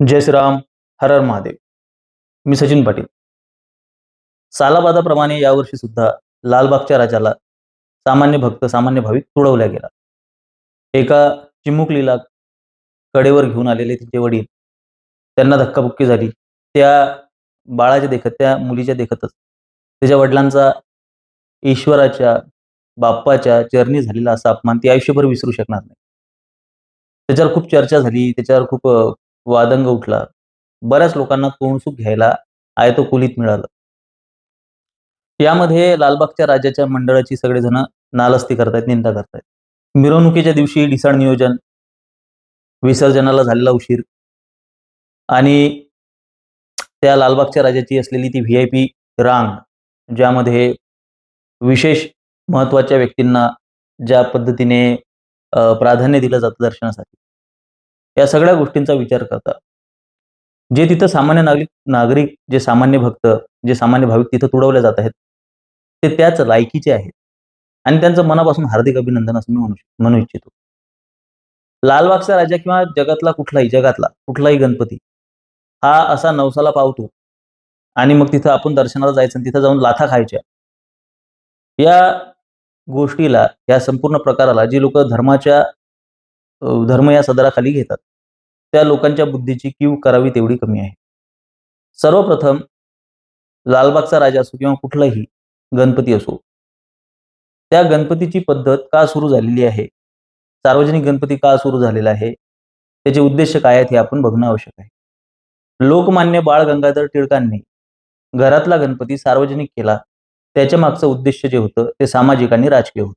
जय श्रीराम हर हर महादेव. मी सचिन पाटील. सालाबादाप्रमाणे यावर्षी सुद्धा लालबागच्या राजाला सामान्य भक्त सामान्य भाविक तुडवल्या गेला. एका चिमुकलीला कडेवर घेऊन आलेले तिचे वडील त्यांना धक्काबुक्की झाली. त्या बाळाच्या देखत त्या मुलीच्या देखतच त्याच्या वडिलांचा ईश्वराच्या बाप्पाच्या चरणी झालेला असा अपमान ती आयुष्यभर विसरू शकणार नाही. त्याच्यावर खूप चर्चा झाली त्याच्यावर खूप वादंग उठला. बऱ्याच लोकांना तोंडसुख घ्यायला आयतो कुलीत मिळालं. यामध्ये लालबागच्या राजाच्या मंडळाची सगळेजण नालस्ती करतायत निंदा करतायत. मिरवणुकीच्या दिवशी ढिसाळ नियोजन विसर्जनाला झालेला उशीर आणि त्या लालबागच्या राजाची असलेली ती व्ही आय पी रांग ज्यामध्ये विशेष महत्त्वाच्या व्यक्तींना ज्या पद्धतीने प्राधान्य दिलं जातं दर्शनासाठी. या सगळ्या गोष्टींचा विचार करतात. जे तिथं सामान्य नागरिक नागरिक जे सामान्य भक्त जे सामान्य भाविक तिथं तुडवले जात आहेत ते त्याच लायकीचे आहेत. आणि त्यांचं मनापासून हार्दिक अभिनंदन असं मी म्हणू म्हणू इच्छितो. लालबागचा राजा किंवा जगातला कुठलाही जगातला कुठलाही गणपती हा असा नवसाला पावतो. आणि मग तिथं आपण दर्शनाला जायचं आणि तिथं जाऊन लाथा खायच्या. या गोष्टीला या संपूर्ण प्रकाराला जी लोक धर्माच्या धर्म या सदराखाली घेतात. त्या लोकांच्या बुद्धीची कीव करावी तेवढी कमी आहे. सर्वप्रथम लालबागचा राजा असो किंवा कुठलाही गणपती असो त्या गणपतीची पद्धत का सुरू झालेली आहे? सार्वजनिक गणपती का सुरू झालेला आहे? त्याचे उद्देश काय आहेत हे आपण बघणं आवश्यक आहे. लोकमान्य बाळ गंगाधर टिळकांनी घरातला गणपती सार्वजनिक केला त्याच्या मागचं उद्देश जे होतं ते सामाजिक आणि राजकीय होतं.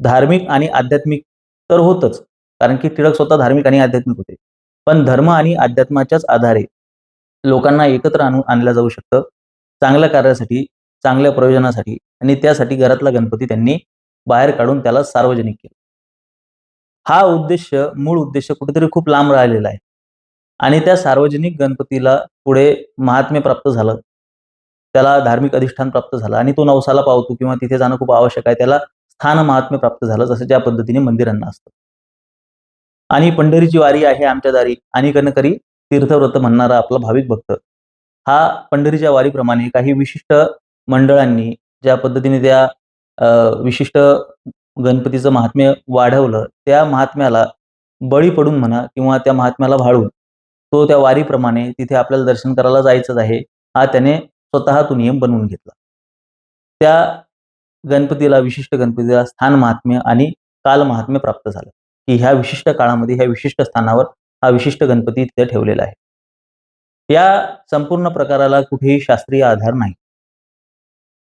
धार्मिक आणि आध्यात्मिक तर होतच कारण की टिळक स्वतः धार्मिक आणि आध्यात्मिक होते. पण धर्म आणि अध्यात्माच्याच आधारे लोकांना एकत्र आणून आणलं जाऊ शकतं. चांगल्या कार्यासाठी चांगल्या प्रयोजनासाठी आणि त्यासाठी घरातला गणपती त्यांनी बाहेर काढून त्याला सार्वजनिक केलं. हा उद्देश मूळ उद्देश कुठेतरी खूप लांब राहिलेला आहे. आणि त्या सार्वजनिक गणपतीला पुढे महात्म्य प्राप्त झालं. त्याला धार्मिक अधिष्ठान प्राप्त झालं आणि तो नवसाला पावतो किंवा तिथे जाणं खूप आवश्यक आहे. त्याला स्थान महात्म्य प्राप्त झालं जसं ज्या पद्धतीने मंदिरांना असतं. आणि पंढरीची वारी आहे आमच्या दारी. आणि कनकरी तीर्थव्रत म्हणणारा आपला भाविक भक्त. हा पंढरीच्या वारीप्रमाणे काही विशिष्ट मंडळांनी ज्या पद्धतीने त्या विशिष्ट गणपतीचं महात्म्य वाढवलं त्या महात्म्याला बळी पडून म्हणा किंवा त्या महात्म्याला भाळून तो त्या वारीप्रमाणे तिथे आपल्याला दर्शन करायला जायचंच आहे हा त्याने स्वतः तो नियम बनवून घेतला. त्या गणपतीला विशिष्ट गणपतीला स्थान महात्म्य आणि काल महात्म्य प्राप्त झालं. की ह्या विशिष्ट काळामध्ये ह्या विशिष्ट स्थानावर हा विशिष्ट गणपती तिथे ठेवलेला आहे. या संपूर्ण प्रकाराला कुठेही शास्त्रीय आधार नाही.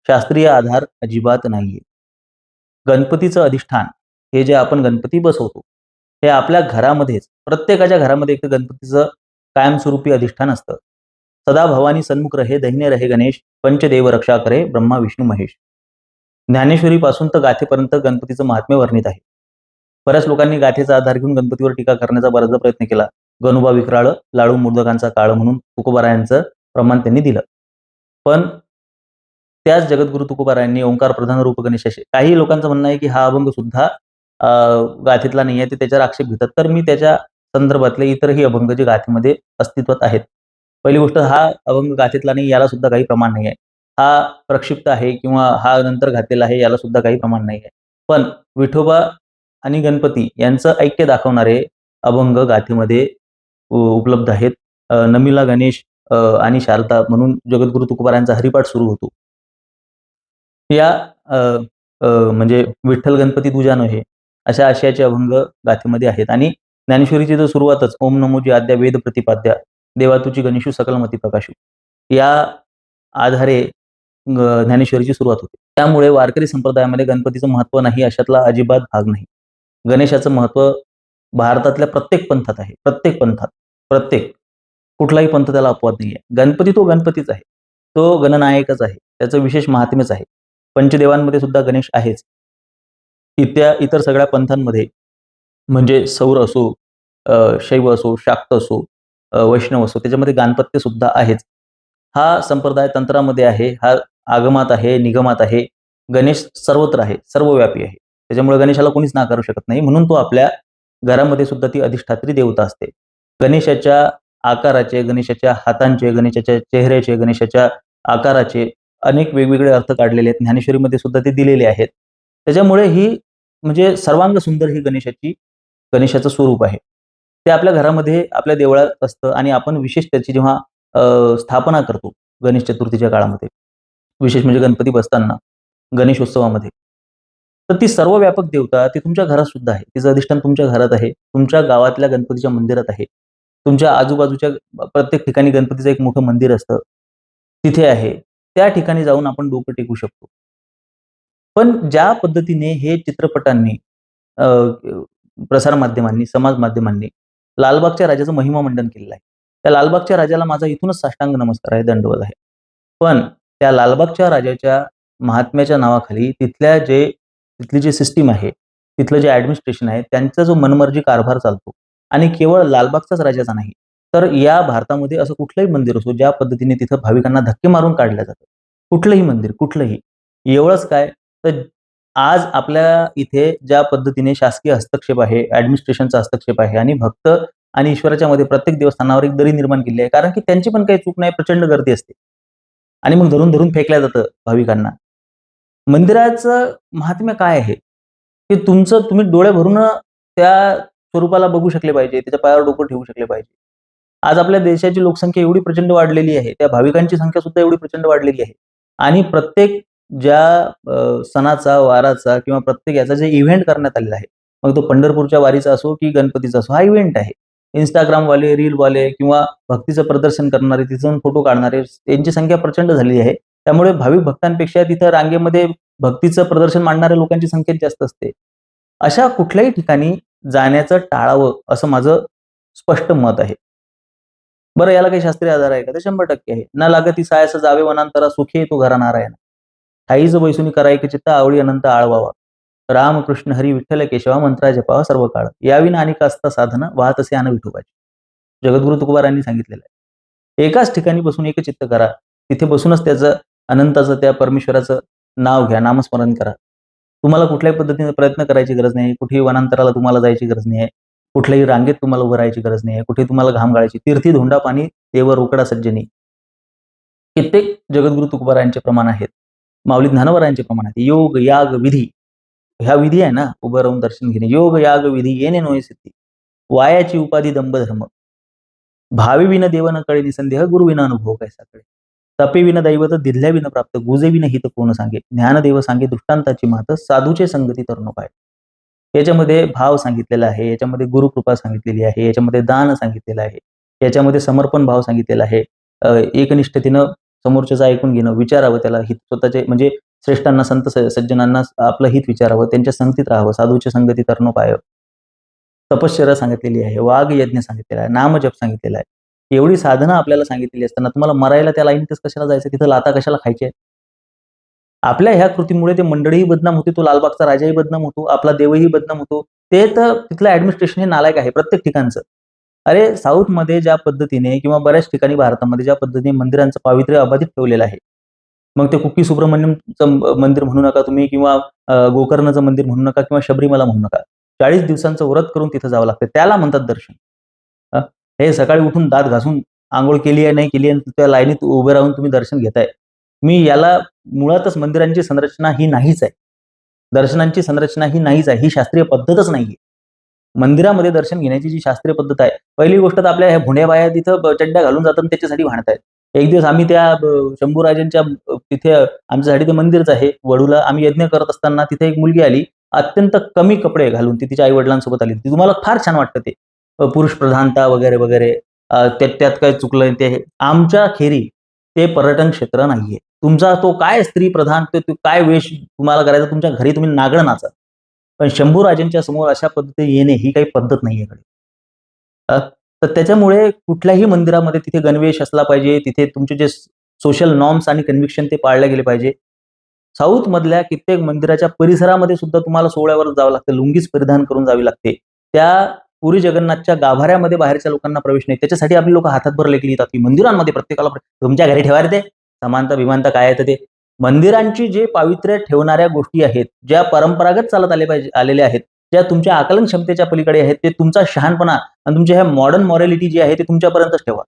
शास्त्रीय आधार अजिबात नाहीये. गणपतीचं अधिष्ठान हे जे आपण गणपती बसवतो हे आपल्या घरामध्येच प्रत्येकाच्या घरामध्ये एक गणपतीचं कायमस्वरूपी अधिष्ठान असतं. सदा भवानी सन्मुख रहे दैन्य रहे गणेश पंचदेव रक्षा करे ब्रह्मा विष्णू महेश. ज्ञानेश्वरीपासून तर गाथेपर्यंत गणपतीचं महात्म्य वर्णित आहे. बऱ्याच लोकांनी गाथेचा आधार घेऊन गणपतीवर टीका करण्याचा बराचसा प्रयत्न केला. गणुबा विक्राळ लाडू मुर्दकांचा काळ म्हणून तुकोबारायांचं प्रमाण त्यांनी दिलं. पण त्याच जगद्गुरु तुकोबारायांनी ओंकार प्रधान रूप गणेशाचे काही लोकांचं म्हणणं आहे की हा अभंग सुद्धा अं, गाथेतला नाही आहे ते त्याच्यावर आक्षेप घेतात. तर मी त्याच्या संदर्भातले इतरही अभंग जे गाथेमध्ये अस्तित्वात आहेत. पहिली गोष्ट हा अभंग गाथेतला नाही याला सुद्धा काही प्रमाण नाही आहे. हा प्रक्षिप्त आहे किंवा हा नंतर घातलेला आहे याला सुद्धा काही प्रमाण नाही आहे. पण विठोबा आणि गणपती यांचं ऐक्य दाखवणारे अभंग गाथेमध्ये उपलब्ध आहेत. नमिला गणेश आणि शारदा म्हणून जगद्गुरु तुकोबारायांचा हरिपाठ सुरू होतो. या म्हणजे विठ्ठल गणपती तुझ्या नव्हे अशा आशयाचे अभंग गाथेमध्ये आहेत. आणि ज्ञानेश्वरीची तर सुरुवातच ओम नमोजी आद्या वेद प्रतिपाद्या देवा तुझी गणेशू सकलमती प्रकाशू या आधारे ज्ञानेश्वरीची सुरुवात होते. त्यामुळे वारकरी संप्रदायामध्ये गणपतीचं महत्त्व नाही अशातला अजिबात भाग नाही. गणेशाचं महत्त्व भारतातल्या प्रत्येक पंथात आहे. प्रत्येक पंथात. प्रत्येक. कुठलाही पंथ त्याला अपवाद नाही आहे गणपती तो गणपतीच आहे. तो गणनायकच आहे. त्याचं विशेष महात्म्यच आहे. पंचदेवांमध्ये सुद्धा गणेश आहेच. इत्या इतर सगळ्या पंथांमध्ये म्हणजे सौर असो शैव असो शाक्त असो वैष्णव असो त्याच्यामध्ये गाणपत्य सुद्धा आहेच. हा संप्रदाय तंत्रामध्ये आहे. हा आगमात आहे निगमात आहे. गणेश सर्वत्र आहे. सर्वव्यापी आहे. त्याच्यामुळे गणेशाला कोणीच नाकारू शकत नाही. म्हणून तो आपल्या घरामध्ये सुद्धा ती अधिष्ठात्री देवता असते. गणेशाच्या आकाराचे गणेशाच्या हातांचे गणेशाच्या चेहऱ्याचे गणेशाच्या आकाराचे अनेक वेगवेगळे अर्थ काढलेले आहेत. ज्ञानेश्वरीमध्ये सुद्धा ते दिलेले आहेत. त्याच्यामुळे ही म्हणजे सर्वांग सुंदर ही गणेशाची गणेशाचं स्वरूप आहे. ते आपल्या घरामध्ये आपल्या देवळात असतं आणि आपण विशेष त्याची जेव्हा स्थापना करतो गणेश चतुर्थीच्या काळामध्ये विशेष म्हणजे गणपती बसताना गणेशोत्सवामध्ये तर ती सर्व व्यापक देवता ती तुमच्या घरात सुद्धा आहे. तिचं अधिष्ठान तुमच्या घरात आहे. तुमच्या गावातल्या गणपतीच्या मंदिरात आहे. तुमच्या आजूबाजूच्या प्रत्येक ठिकाणी गणपतीचं एक मोठं मंदिर असतं. तिथे आहे. त्या ठिकाणी जाऊन आपण डोकं टेकू शकतो. पण ज्या पद्धतीने हे चित्रपटांनी प्रसार माध्यमांनी समाज माध्यमांनी लालबागच्या राजाचं महिमा मंडन केलेलं आहे. त्या लालबागच्या राजाला माझा इथूनच साष्टांग नमस्कार आहे दंडवत आहे. पण त्या लालबागच्या राजाच्या महात्म्याच्या नावाखाली तिथल्या जे तिथली जी सिस्टीम आहे तिथलं जे ॲडमिनिस्ट्रेशन आहे त्यांचा जो मनमर्जी कारभार चालतो आणि केवळ लालबागचाच राजाचा नाही तर या भारतामध्ये असं कुठलंही मंदिर असो ज्या पद्धतीने तिथं भाविकांना धक्के मारून काढलं जातं कुठलंही मंदिर कुठलंही. एवढंच काय तर आज आपल्या इथे ज्या पद्धतीने शासकीय हस्तक्षेप आहे ऍडमिनिस्ट्रेशनचा हस्तक्षेप आहे आणि भक्त आणि ईश्वराच्या मध्ये प्रत्येक देवस्थानावर एक दरी निर्माण केली आहे कारण की त्यांची पण काही चूक नाही प्रचंड गर्दी असते. आणि मग धरून धरून फेकल्या जातं भाविकांना. मंदिराचं महात्म्य काय आहे? की तुमचं तुम्ही डोळे भरून त्या स्वरूपाला बघू शकले पाहिजे त्याच्या पायावर डोकं ठेवू शकले पाहिजे. आज आपल्या देशाची लोकसंख्या एवढी प्रचंड वाढलेली आहे त्या भाविकांची संख्या सुद्धा एवढी प्रचंड वाढलेली आहे. आणि प्रत्येक ज्या सणाचा वाराचा किंवा प्रत्येक याचा जे इव्हेंट करण्यात आलेला आहे मग तो पंढरपूरच्या वारीचा असो की गणपतीचा असो हा इव्हेंट आहे. इंस्टाग्रामवाले रीलवाले किंवा भक्तीचं प्रदर्शन करणारे तिथून फोटो काढणारे यांची संख्या प्रचंड झालेली आहे. त्यामुळे भाविक भक्तांपेक्षा तिथं रांगेमध्ये भक्तीचं प्रदर्शन मांडणाऱ्या लोकांची संख्या जास्त असते. अशा कुठल्याही ठिकाणी जाण्याचं टाळावं असं माझं स्पष्ट मत आहे. बरं याला काही शास्त्रीय आधार आहे का? ते शंभर टक्के आहे. न लागती सायस जावे वनांतरा सुखे तो घरा नारायण. ठाईज बैसुनी करायक चित्त आवडी अनंत आळवावा. राम कृष्ण हरी विठ्ठल केशवा मंत्रा जपावा सर्व काळ याविना आणि असता साधन वाहत असे आन विठोबाची. जगद्गुरु तुकोबारांनी सांगितलेलं आहे. एकाच ठिकाणी बसून एक चित्त करा. तिथे बसूनच त्याचं अनंताचं त्या परमेश्वराचं नाव घ्या नामस्मरण करा. तुम्हाला कुठल्याही पद्धतीने प्रयत्न करायची गरज नाही कुठेही वनांतराला तुम्हाला जायची गरज नाही आहे कुठल्याही रांगेत तुम्हाला उभं राहायची गरज नाही आहे कुठे तुम्हाला घाम गाळायची तीर्थी धोंडा पाणी देव रोकडा सज्जनी. कित्येक जगद्गुरु तुकोबारायांचे प्रमाण आहेत माऊली ज्ञानवरायांचे प्रमाण आहेत. योग याग विधी. ह्या विधी आहे ना उभं राहून दर्शन घेणे. योग याग विधी येणे नोय सिद्धी. वायाची उपाधी दंभ धर्म भावी विन देवन कळे निसंदेह गुरु विना अनुभव काय साकडे तपे विन दैवत दिधल्या विन प्राप्त गुजे विन हित कोण सांगे. ज्ञानदेव सांगे दृष्टांताची मात साधूचे संगती तरुण पाय. याच्यामध्ये भाव सांगितलेला आहे याच्यामध्ये गुरुकृपा सांगितलेली आहे याच्यामध्ये दान सांगितलेलं आहे याच्यामध्ये समर्पण भाव सांगितलेला आहे. एकनिष्ठतेनं समोरच्याचं ऐकून घेणं विचारावं त्याला हित स्वतःचे म्हणजे श्रेष्ठांना संत सज्जनांना आपलं हित विचारावं त्यांच्या संगतीत राहावं साधूच्या संगतीत तरणो आहे तपश्चर्या सांगितलेली आहे वाघ यज्ञ सांगितलेला आहे नामजप सांगितलेला आहे. एवढी साधनं आपल्याला सांगितलेली असताना तुम्हाला मरायला त्या लाईन कशाला जायचं? तिथं लाता कशाला खायचे? आपल्या ह्या कृतीमुळे ते मंडळीही बदनाम होते तो लालबागचा राजाही बदनाम होतो आपला देवही बदनाम होतो. ते तर तिथलं ऍडमिनिस्ट्रेशन हे नालायक आहे प्रत्येक ठिकाणचं. अरे साऊथमध्ये ज्या पद्धतीने किंवा बऱ्याच ठिकाणी भारतामध्ये ज्या पद्धतीने मंदिरांचं पावित्र्य अबाधित ठेवलेलं आहे मग ते कुक्की सुब्रमण्यमचं मंदिर म्हणू नका तुम्ही किंवा गोकर्णाचं गोकर्णचं मंदिर म्हणू नका किंवा शबरीमाला म्हणू नका. चाळीस दिवसांचं व्रत करून तिथं जावं लागतं. त्याला म्हणतात दर्शन. हे सकाळी उठून दात घासून आंघोळ केली आहे नाही केली आहे त्या लाईनीत उभे राहून तुम्ही दर्शन घेताय. मी याला मुळातच मंदिरांची संरचना ही नाहीच आहे. दर्शनांची संरचना ही नाहीच आहे ही शास्त्रीय पद्धतच नाहीये. मंदिरामध्ये दर्शन घेण्याची जी शास्त्रीय पद्धत आहे पहिली गोष्ट तर आपल्या ह्या भुंड्या बाया तिथं चड्ड्या घालून जातात आणि त्याच्यासाठी भांडतायत. एक दिवस आम्ही त्या शंभूराजांच्या तिथे आमच्यासाठी ते मंदिरच आहे वडूला आम्ही यज्ञ करत असताना तिथे एक मुलगी आली अत्यंत कमी कपडे घालून ती तिच्या आई वडिलांसोबत आली ती तुम्हाला फार छान वाटतं ते. पुरुष प्रधानता वगैरे वगैरे त्यात त्यात काय चुकलं ते? आमच्या खेरी ते पर्यटन क्षेत्र नाहीये. तुमचा तो काय स्त्री प्रधान ते तो काय वेश तुम्हाला करायचा? तुमच्या घरी तुम्ही नागड नाचा पण शंभू राजेंच्या समोर अशा पद्धतीने येणे ही काही पद्धत नाहीये कडे तर त्याच्यामुळे कुठल्याही मंदिरामध्ये तिथे गणवेश असला पाहिजे तिथे तुमचे जे सोशल नॉर्म्स आणि कन्व्हिक्शन ते पाळले गेले पाहिजे. साऊथ मधल्या कित्येक मंदिराच्या परिसरामध्ये सुद्धा तुम्हाला सोहळ्यावर जावं लागतं लुंगीच परिधान करून जावी लागते. त्या पुरी जगन्नाथच्या गाभाऱ्यामध्ये बाहेरच्या लोकांना प्रवेश नाही. त्याच्यासाठी आपली लोक हातात भर लेखली येतात की मंदिरांमध्ये प्रत्येकाला तुमच्या घरी ठेवा ते. समानता विमानता काय आहे ते. मंदिरांची जे पावित्र्य ठेवणाऱ्या गोष्टी आहेत ज्या परंपरागत चालत आले पाहिजे आलेल्या आहेत ज्या तुमच्या आकलन क्षमतेच्या पलीकडे आहेत ते तुमचा शहाणपणा आणि तुमच्या ह्या मॉडर्न मॉरॅलिटी जी आहे ते तुमच्यापर्यंतच ठेवा.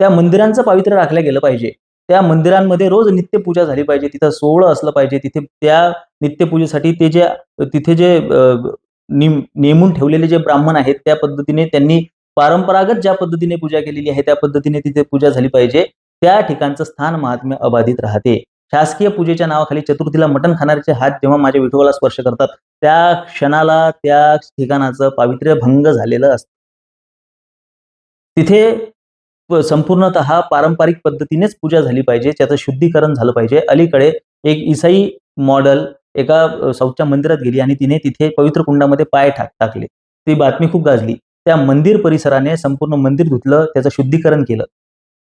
त्या मंदिरांचं पावित्र्य राखलं गेलं पाहिजे. त्या मंदिरांमध्ये रोज नित्यपूजा झाली पाहिजे. तिथं सोहळं असलं पाहिजे. तिथे त्या नित्यपूजेसाठी ते जे तिथे जे नेमून ठेवलेले जे ब्राह्मण आहेत त्या पद्धतीने त्यांनी परंपरागत ज्या पद्धतीने पूजा केलेली आहे त्या पद्धतीने तिथे पूजा झाली पाहिजे. त्या ठिकाणचं स्थान महात्म्य अबाधित राहते. शासकीय पूजेच्या नावाखाली चतुर्थीला मटण खाणाऱ्याचे हात जेव्हा माझ्या विठोबाला स्पर्श करतात त्या क्षणाला त्या ठिकाणाचं पावित्र्य भंग झालेलं असतं. तिथे संपूर्णत संपूर्णतः पारंपरिक पद्धतीनेच पूजा झाली पाहिजे त्याचं शुद्धीकरण झालं पाहिजे. अलीकडे एक इसाई मॉडेल एका साऊथच्या मंदिरात गेली आणि तिने तिथे पवित्र कुंडामध्ये पाय टाक टाकले. ती बातमी खूप गाजली. त्या मंदिर परिसराने संपूर्ण मंदिर धुतलं त्याचं शुद्धीकरण केलं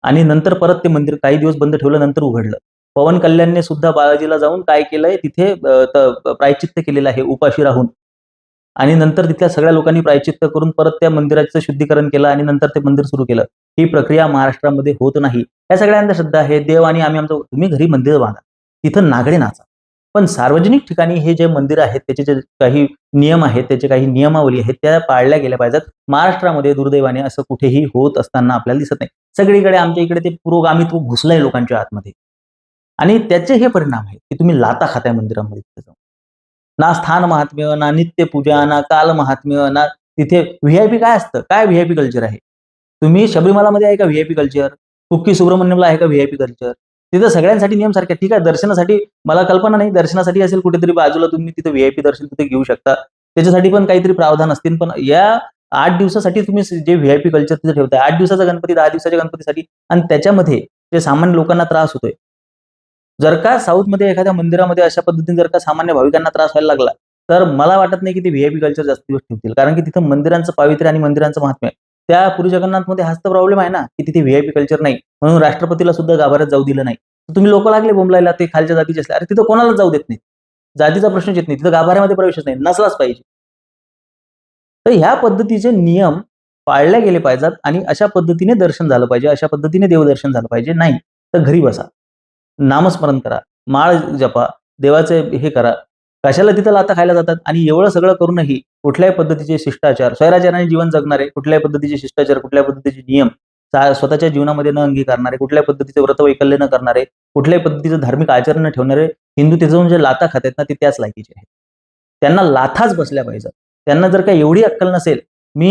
आणि नंतर परत ते मंदिर काही दिवस बंद ठेवलं नंतर उघडलं. पवन कल्याणने सुद्धा बालाजीला जाऊन काय केलंय तिथे प्रायचित्त केलेलं आहे उपाशी राहून. आणि नंतर तिथल्या सगळ्या लोकांनी प्रायचित्त करून परत त्या मंदिराचं शुद्धीकरण केलं आणि नंतर ते मंदिर सुरू केलं. ही प्रक्रिया महाराष्ट्रामध्ये होत नाही. या सगळ्या अंधश्रद्धा आहे. देव आणि आम्ही आमचं तुम्ही घरी मंदिर बांधा. तिथं नागडे नाचा. पण सार्वजनिक ठिकाणी हे जे मंदिर आहेत त्याचे जे काही नियम आहेत त्याचे काही नियमावली आहेत त्या पाळल्या गेल्या पाहिजेत. महाराष्ट्रामध्ये दुर्दैवाने असं कुठेही होत असताना आपल्याला दिसत नाही. सगळीकडे आमच्या इकडे ते पुरोगामित्व घुसलंय लोकांच्या आतमध्ये. आणि त्याचे हे परिणाम आहेत की तुम्ही लाता खाताय मंदिरामध्ये तिथे जाऊन. ना स्थान महात्म्य ना नित्य पूजा ना काल महात्म्य ना तिथे व्हीआयपी काय असतं? काय व्हीआयपी कल्चर आहे? तुम्ही शबरीमालामध्ये आहे का व्हीआयपी कल्चर? कुक्की सुब्रमण्यमला आहे का व्हीआयपी कल्चर? तिथं सगळ्यांसाठी नियम सारखे ठीक आहे दर्शनासाठी मला कल्पना नाही. दर्शनासाठी असेल कुठेतरी बाजूला तुम्ही तिथे व्हीआयपी दर्शन तिथे घेऊ शकता. त्याच्यासाठी पण काहीतरी प्रावधान असतील. पण या आठ दिवसासाठी तुम्ही जे व्हीआयपी कल्चर तिथे ठेवताय आठ दिवसाचा गणपती दहा दिवसाच्या गणपतीसाठी आणि त्याच्यामध्ये जे सामान्य लोकांना त्रास होतोय. जर का साऊथमध्ये एखाद्या मंदिरामध्ये अशा पद्धतीने जर का सामान्य भाविकांना त्रास व्हायला लागला तर मला वाटत नाही की ते व्हीआयपी कल्चर जास्त दिवस ठेवतील. कारण की तिथं मंदिरांचं पावित्र्य आणि मंदिरांचं महात्म्य आहे. त्या पुरी जगन्नाथमध्ये हाच तर प्रॉब्लेम आहे ना की तिथे व्हीआयपी कल्चर नाही. म्हणून राष्ट्रपतीला सुद्धा गाभाऱ्यात जाऊ दिलं नाही. तर तुम्ही लोक लागले बोंबलायला ते खालच्या जातीचे असले अरे तिथं कोणाला जाऊ देत नाही जातीचा प्रश्नच येत नाही. तिथं गाभाऱ्यामध्ये प्रवेशच नाही. नसलाच पाहिजे. तर ह्या पद्धतीचे नियम पाळले गेले पाहिजेत आणि अशा पद्धतीने दर्शन झालं पाहिजे अशा पद्धतीने देवदर्शन झालं पाहिजे. नाही तर घरी बसा. नामस्मरण करा. माळ जपा. देवाचे हे करा. कशाला तिथं लाता खायला जातात? आणि एवढं सगळं करूनही कुठल्याही पद्धतीचे शिष्टाचार स्वैराचाराने जीवन जगणारे कुठल्याही पद्धतीचे शिष्टाचार कुठल्या पद्धतीचे नियम स्वतःच्या जीवनामध्ये न अंगीकारणारे कुठल्याही पद्धतीचे व्रत वैकल्य न करणारे कुठल्याही पद्धतीचं धार्मिक आचरण न ठेवणारे हिंदू तिथं जे लाथा खातात ना ते त्याच लायकीचे आहेत. त्यांना लाथाच बसल्या पाहिजेत. त्यांना जर का एवढी अक्कल नसेल मी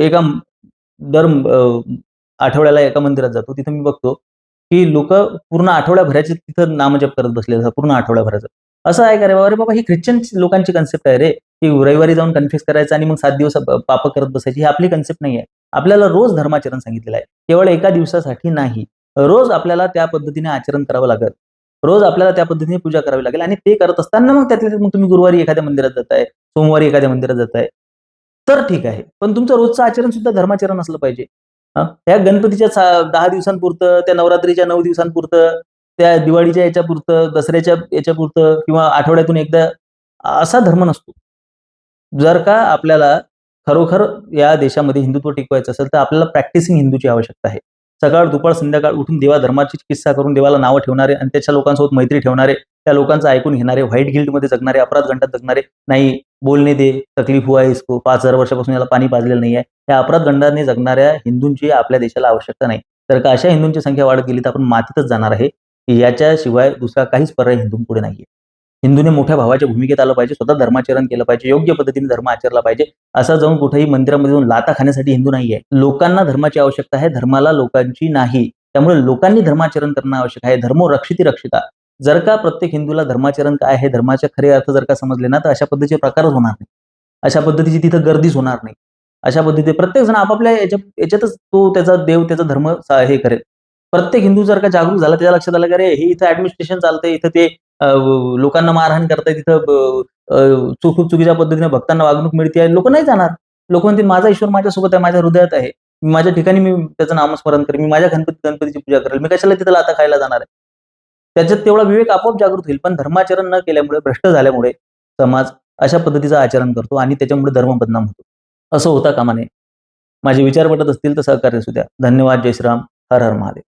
एका दर आठवड्याला एका मंदिरात जातो तिथं मी बघतो की लोक पूर्ण आठवड्याभराचे तिथं नामजप करत बसले असतात, पूर्ण आठवड्याभराचं. असं आहे का रे बाबा? अरे बाबा ही ख्रिश्चन लोकांची कन्सेप्ट आहे रे. की रविवारी जाऊन कन्फ्युज करायचं आणि मग सात दिवस पाप करत बसायची ही आपली कन्सेप्ट नाही आहे आपल्याला रोज धर्माचरण सांगितलेलं आहे. केवळ एका दिवसासाठी नाही. रोज आपल्याला त्या पद्धतीने आचरण करावं लागेल. रोज आपल्याला त्या पद्धतीने पूजा करावी लागेल आणि ते करत असताना मग त्यातल्या मग तुम्ही गुरुवारी एखाद्या मंदिरात जाताय सोमवारी एखाद्या मंदिरात जाताय. तर ठीक आहे. पण तुमचं रोजचं आचरण सुद्धा धर्माचरण असलं पाहिजे. या गणपतीच्या दहा दिवसांपुरतं त्या नवरात्रीच्या नऊ दिवसांपुरतं त्या दिवाळीच्या याच्यापुरतं दसऱ्याच्या याच्यापुरतं किंवा आठवड्यातून एकदा असा धर्म नसतो. जर का आपल्याला खरोखर या देशामध्ये हिंदुत्व टिकवायचं असेल तर आपल्याला प्रॅक्टिसिंग हिंदूची आवश्यकता आहे. सकाळ दुपार संध्याकाळ उठून देवा धर्माची चिकित्सा करून देवाला नावं ठेवणारे आणि त्याच्या लोकांसोबत मैत्री ठेवणारे त्या लोकांचं ऐकून घेणारे व्हाईट गिल्डमध्ये जगणारे अपराध घंटात जगणारे नाही बोलणे दे तकलीफ हुआ इसको पाच हजार वर्षापासून याला पाणी पाजलेलं नाही आहे या अपराध गंडाने जगणाऱ्या हिंदूंची आपल्या देशाला आवश्यकता नाही. तर का अशा हिंदूंची संख्या वाढत गेली तर आपण मातीतच जाणार आहे. याच्याशिवाय दुसरा काहीच पर्याय हिंदूंपुढे नाहीये. हिंदूने मोठ्या भावाच्या भूमिकेत आलं पाहिजे स्वतः धर्माचरण केलं पाहिजे योग्य पद्धतीने धर्म आचरला पाहिजे असा जाऊन कुठेही मंदिरामध्ये जाऊन लाता खाण्यासाठी हिंदू नाहीये. लोकांना धर्माची आवश्यकता आहे धर्माला लोकांची नाही. त्यामुळे लोकांनी धर्माचरण करणं आवश्यक आहे धर्मो रक्षिती रक्षिता. जर का प्रत्येक हिंदूला धर्माचरण काय आहे धर्माचे खरे अर्थ जर का समजले ना तर अशा पद्धतीचे प्रकारच होणार नाही. अशा पद्धतीची तिथं गर्दीच होणार नाही. अशा पद्धतीने प्रत्येक जण आपापल्या याच्या याच्यातच तो त्याचा देव त्याचा धर्म हे करेल. प्रत्येक हिंदू जर का जागरूक झाला त्याच्या लक्षात आलं की अरे हे इथं ऍडमिनिस्ट्रेशन चालतंय इथं ते लोकांना मारहाण करताय तिथं अं, चुकीच्या पद्धतीने भक्तांना वागणूक मिळते लोक नाही जाणार. लोक म्हणतील माझा ईश्वर माझ्यासोबत आहे माझ्या हृदयात आहे. मी माझ्या ठिकाणी मी त्याचं नामस्मरण करेन मी माझ्या गणपती गणपतीची पूजा करेल. मी कशाला तिथं आता खायला जाणार आहे? त्याच्यात तेवढा विवेक आपोआप जागृत होईल. पण धर्माचरण न केल्यामुळे भ्रष्ट झाल्यामुळे समाज अशा पद्धतीचं आचरण करतो आणि त्याच्यामुळे धर्म बदनाम होतो. असं होता कामा नये. माझे विचार पटत असतील तर सहकार्य असू द्या. धन्यवाद. जय श्रीराम. हर हर महादेव.